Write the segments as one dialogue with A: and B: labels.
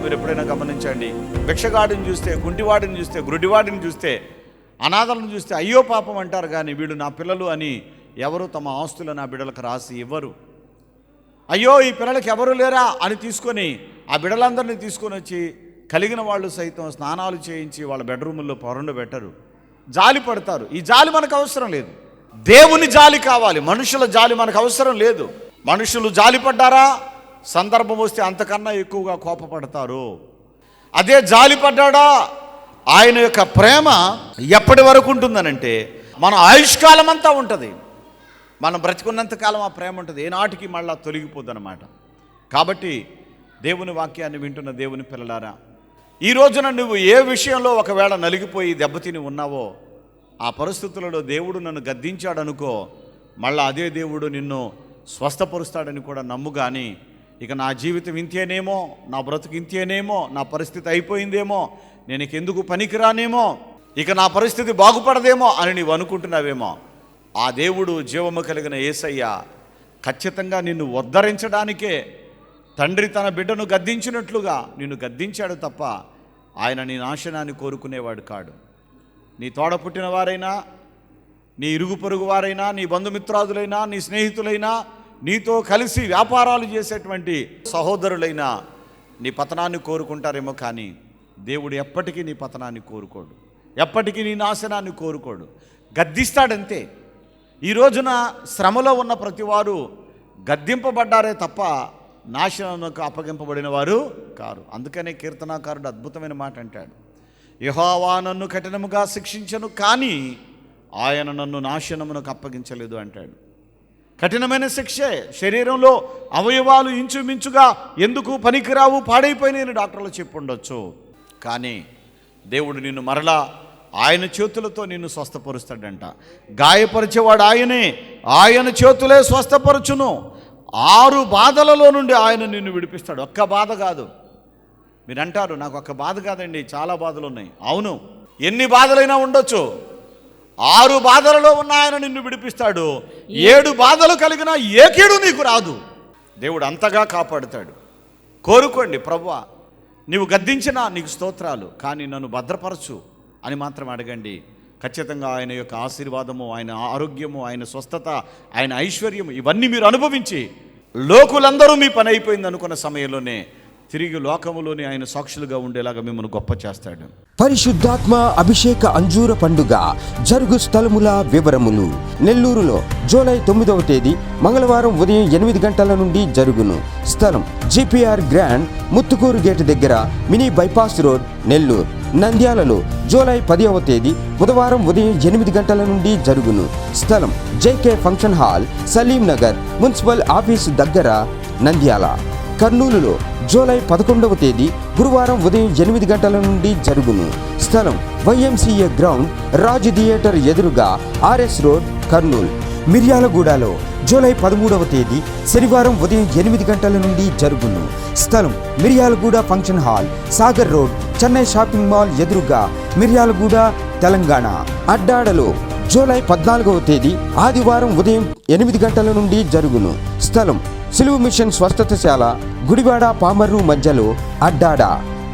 A: మీరు ఎప్పుడైనా గమనించండి. భిక్షగాడిని చూస్తే గుంటివాడిని చూస్తే గుడివాడిని చూస్తే అనాథలను చూస్తే అయ్యో పాపం అంటారు కానీ వీళ్ళు నా పిల్లలు అని ఎవరు తమ ఆస్తులు నా బిడ్డలకు రాసి ఇవ్వరు. అయ్యో ఈ పిల్లలకి ఎవరు లేరా అని తీసుకొని ఆ బిడ్డలందరినీ తీసుకొని వచ్చి కలిగిన వాళ్ళు సైతం స్నానాలు చేయించి వాళ్ళ బెడ్రూముల్లో పొరండు పెట్టరు. జాలి పడతారు. ఈ జాలి మనకు అవసరం లేదు. దేవుని జాలి కావాలి. మనుషుల జాలి మనకు అవసరం లేదు. మనుషులు జాలి పడ్డారా? సందర్భం వస్తే అంతకన్నా ఎక్కువగా కోపపడతారు. అదే జాలి పడ్డాడా? ఆయన యొక్క ప్రేమ ఎప్పటి వరకు ఉంటుందనంటే మన ఆయుష్కాలం అంతా ఉంటుంది. మనం బ్రతికున్నంతకాలం ఆ ప్రేమ ఉంటుంది. ఏనాటికి మళ్ళా తొలగిపోద్ది అనమాట కాబట్టి దేవుని వాక్యాన్ని వింటున్న దేవుని పిల్లలారా ఈ రోజున నువ్వు ఏ విషయంలో ఒకవేళ నలిగిపోయి దెబ్బతిని ఉన్నావో ఆ పరిస్థితులలో దేవుడు నన్ను గద్దించాడనుకో మళ్ళా అదే దేవుడు నిన్ను స్వస్థపరుస్తాడని కూడా నమ్ము కానీ ఇక నా జీవితం ఇంతేనేమో నా బ్రతుకు ఇంతేనేమో నా పరిస్థితి అయిపోయిందేమో నేను ఇక ఎందుకు పనికిరానేమో ఇక నా పరిస్థితి బాగుపడదేమో అని నీవు అనుకుంటున్నావేమో. ఆ దేవుడు జీవము కలిగిన ఏసయ్య ఖచ్చితంగా నిన్ను ఉద్ధరించడానికే తండ్రి తన బిడ్డను గద్దించినట్లుగా నిన్ను గద్దించాడు తప్ప ఆయన నీ నాశనాన్ని కోరుకునేవాడు కాడు. నీ తోడ పుట్టిన వారైనా నీ ఇరుగు పొరుగు వారైనా నీ బంధుమిత్రాదులైనా నీ స్నేహితులైనా నీతో కలిసి వ్యాపారాలు చేసేటువంటి సహోదరులైన నీ పతనాన్ని కోరుకుంటారేమో కానీ దేవుడు ఎప్పటికీ నీ పతనాన్ని కోరుకోడు. ఎప్పటికీ నీ నాశనాన్ని కోరుకోడు. గద్దిస్తాడంతే. ఈ రోజున శ్రమలో ఉన్న ప్రతివారు గద్దింపబడ్డారే తప్ప నాశనకు అప్పగింపబడిన వారు కారు. అందుకనే కీర్తనాకారుడు అద్భుతమైన మాట అంటాడు. యహోవా నన్ను కఠినముగా శిక్షించను కానీ ఆయన నన్ను నాశనమునకు అప్పగించలేదు అంటాడు. కఠినమైన శిక్షే. శరీరంలో అవయవాలు ఇంచుమించుగా ఎందుకు పనికిరావు? పాడైపోయినాయని డాక్టర్లు చెప్పుండొచ్చు. కానీ దేవుడు నిన్ను మరలా ఆయన చేతులతో నిన్ను స్వస్థపరుస్తాడంట. గాయపరిచేవాడు ఆయనే. ఆయన చేతులే స్వస్థపరచును. ఆరు బాధలలో నుండి ఆయన నిన్ను విడిపిస్తాడు. ఒక్క బాధ కాదు. మీరు అంటారు నాకు ఒక్క బాధ కాదండి చాలా బాధలు ఉన్నాయి అవును. ఎన్ని బాధలైనా ఉండొచ్చు. ఆరు బాధలలో ఉన్న ఆయన నిన్ను విడిపిస్తాడు. ఏడు బాధలు కలిగిన ఏ కీడు నీకు రాదు. దేవుడు అంతగా కాపాడుతాడు. కోరుకోండి ప్రభు నీవు గద్దించినా నీకు స్తోత్రాలు కానీ నన్ను భద్రపరచు అని మాత్రం అడగండి. ఖచ్చితంగా ఆయన యొక్క ఆశీర్వాదము ఆయన ఆరోగ్యము ఆయన స్వస్థత ఆయన ఐశ్వర్యము ఇవన్నీ మీరు అనుభవించి లోకులందరూ మీ పని అయిపోయింది అనుకున్న సమయంలోనే తిరిగి లోకములోని ఆయన సాక్షులుగా ఉండేలాగా మిమ్మల్ని గొప్ప చేస్తాడు.
B: పరిశుద్ధాత్మ అభిషేక అంజూర పండుగ జరుగు స్థలముల వివరములు. నెల్లూరులో జూలై తొమ్మిదవ తేదీ మంగళవారం ఉదయం ఎనిమిది గంటల నుండి జరుగును. స్థలం జిపిఆర్ గ్రాండ్ ముత్తుకూరు గేటు దగ్గర మినీ బైపాస్ రోడ్ నెల్లూరు. నంద్యాలలో జూలై పదివ తేదీ బుధవారం ఉదయం ఎనిమిది గంటల నుండి జరుగును. స్థలం JK function hall Salim Nagar municipal office దగ్గర నంద్యాల. కర్నూలులో జూలై పదకొండవ తేదీ గురువారం ఉదయం ఎనిమిది గంటల నుండి జరుగును. స్థలం వైఎంసీఏ గ్రౌండ్ రాజు థియేటర్ ఎదురుగా ఆర్ఎస్ రోడ్ కర్నూలు. మిర్యాలగూడలో జూలై పదమూడవ తేదీ శనివారం ఉదయం ఎనిమిది గంటల నుండి జరుగును. స్థలం Miryalaguda function hall Sagar road Chennai shopping mall ఎదురుగా మిర్యాలగూడ తెలంగాణ. అడ్డాడలో జూలై పద్నాలుగవ తేదీ ఆదివారం ఉదయం ఎనిమిది గంటల నుండి జరుగును. స్థలం సిలువు మిషన్ స్వస్థతశాల గుడివాడ పామర్రు మధ్యలో అడ్డాడ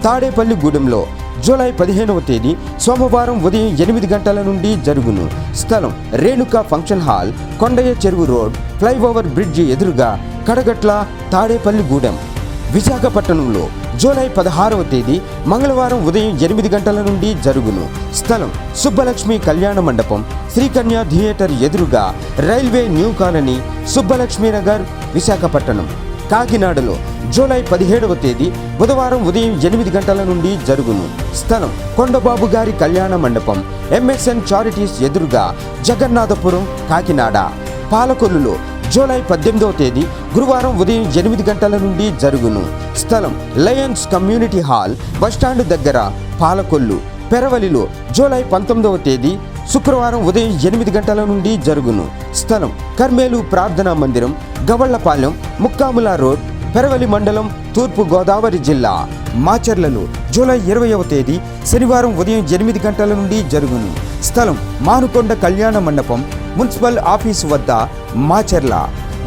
B: తాడేపల్లిగూడెంలో జూలై పదిహేనవ తేదీ సోమవారం ఉదయం ఎనిమిది గంటల నుండి జరుగును. స్థలం రేణుకా ఫంక్షన్ హాల్ కొండయ్య చెరువు రోడ్ ఫ్లైఓవర్ బ్రిడ్జి ఎదురుగా కడగట్ల తాడేపల్లిగూడెం విశాఖపట్నంలో జూలై పదహారవ తేదీ మంగళవారం ఉదయం ఎనిమిది గంటల నుండి జరుగును. స్థలం సుబ్బలక్ష్మి కళ్యాణ మండపం శ్రీకన్య థియేటర్ ఎదురుగా railway new colony Subbalakshmi Nagar Visakhapatnam. కాకినాడలో జూలై పదిహేడవ తేదీ బుధవారం ఉదయం ఎనిమిది గంటల నుండి జరుగును. స్థలం కొండబాబు గారి కళ్యాణ మండపం ఎంఎస్ఎన్ చారిటీస్ ఎదురుగా జగన్నాథపురం కాకినాడ. పాలకొల్లులో జూలై పద్దెనిమిదవ తేదీ గురువారం ఉదయం ఎనిమిది గంటల నుండి జరుగును. స్థలం లయన్స్ కమ్యూనిటీ హాల్ బస్టాండ్ దగ్గర పాలకొల్లు పెరవలిలో జూలై పంతొమ్మిదవ తేదీ శుక్రవారం ఉదయం ఎనిమిది గంటల నుండి జరుగును. స్థలం కర్మేలు ప్రార్థనా మందిరం గవళ్ళపాలెం ముక్కాముల రోడ్ పెరవలి మండలం తూర్పు గోదావరి జిల్లా. మాచర్లలో జూలై ఇరవయవ తేదీ శనివారం ఉదయం ఎనిమిది గంటల నుండి జరుగును. స్థలం మానుకొండ కళ్యాణ మండపం మున్సిపల్ ఆఫీసు వద్ద మాచర్ల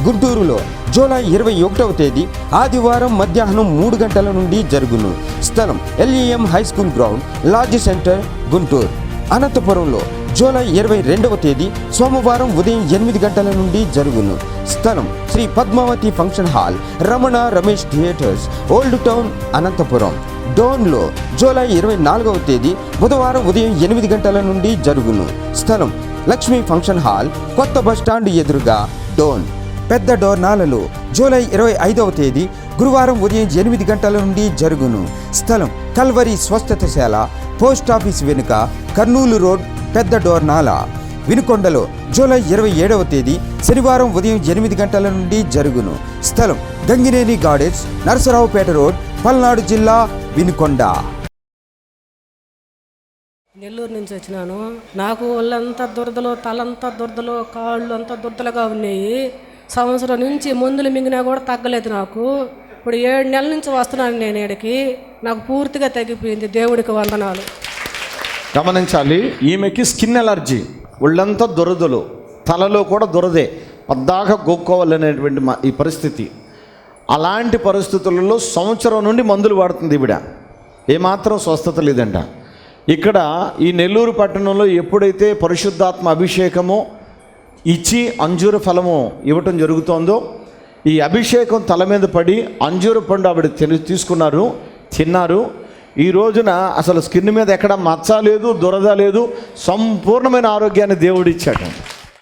B: గుంటూరులో జూలై ఇరవై ఒకటవ తేదీ ఆదివారం మధ్యాహ్నం మూడు గంటల నుండి జరుగును. స్థలం LEM high school ground lodge centre Guntur. అనంతపురంలో జూలై ఇరవై రెండవ తేదీ సోమవారం ఉదయం ఎనిమిది గంటల నుండి జరుగును. స్థలం Shri Padmavati function hall Ramana Ramesh theatres old town Anantapur. డోన్లో July ఇరవై నాలుగవ తేదీ బుధవారం ఉదయం ఎనిమిది గంటల నుండి జరుగును. స్థలం లక్ష్మీ ఫంక్షన్ హాల్ కొత్త బస్టాండ్ ఎదురుగా డోన్. పెద్ద డోర్నాలలో జూలై ఇరవై ఐదవ తేదీ గురువారం ఉదయం ఎనిమిది గంటల నుండి జరుగును. స్థలం కల్వరి స్వస్థతశాల పోస్ట్ ఆఫీస్ వెనుక కర్నూలు రోడ్ పెద్ద డోర్నాల వినుకొండలో జూలై ఇరవై ఏడవ తేదీ శనివారం ఉదయం ఎనిమిది గంటల నుండి జరుగును. స్థలం గంగినేని గార్డెన్స్ నరసరావుపేట రోడ్ పల్నాడు జిల్లా వినుకొండ.
C: నెల్లూరు నుంచి వచ్చినాను. నాకు ఒళ్ళంతా దురదలు తలంతా దురదలు కాళ్ళు అంతా దురదలుగా ఉన్నాయి. సంవత్సరం నుంచి మందులు మింగినా కూడా తగ్గలేదు నాకు. ఇప్పుడు ఏడు నెలల నుంచి వస్తున్నాను నేను ఇక్కడికి నాకు పూర్తిగా తగ్గిపోయింది దేవుడికి వందనాలు.
A: గమనించాలి ఈమెకి స్కిన్ ఎలర్జీ ఒళ్ళంతా దురదలు తలలో కూడా దురదే పద్దాక గోక్కోవాలనేటువంటి మా- ఈ పరిస్థితి. అలాంటి పరిస్థితులలో సంవత్సరం నుండి మందులు వాడుతుంది ఈవిడ. ఏమాత్రం స్వస్థత లేదంట. ఇక్కడ ఈ నెల్లూరు పట్టణంలో ఎప్పుడైతే పరిశుద్ధాత్మ అభిషేకము ఇచ్చి అంజూర ఫలము ఇవ్వటం జరుగుతోందో ఈ అభిషేకం తల మీద పడి అంజూర పండు ఆవిడ తెలి- తీసుకున్నారు తిన్నారు. ఈ రోజున అసలు స్కిన్ మీద ఎక్కడ మచ్చ లేదు దురద లేదు సంపూర్ణమైన ఆరోగ్యాన్ని దేవుడు ఇచ్చాడు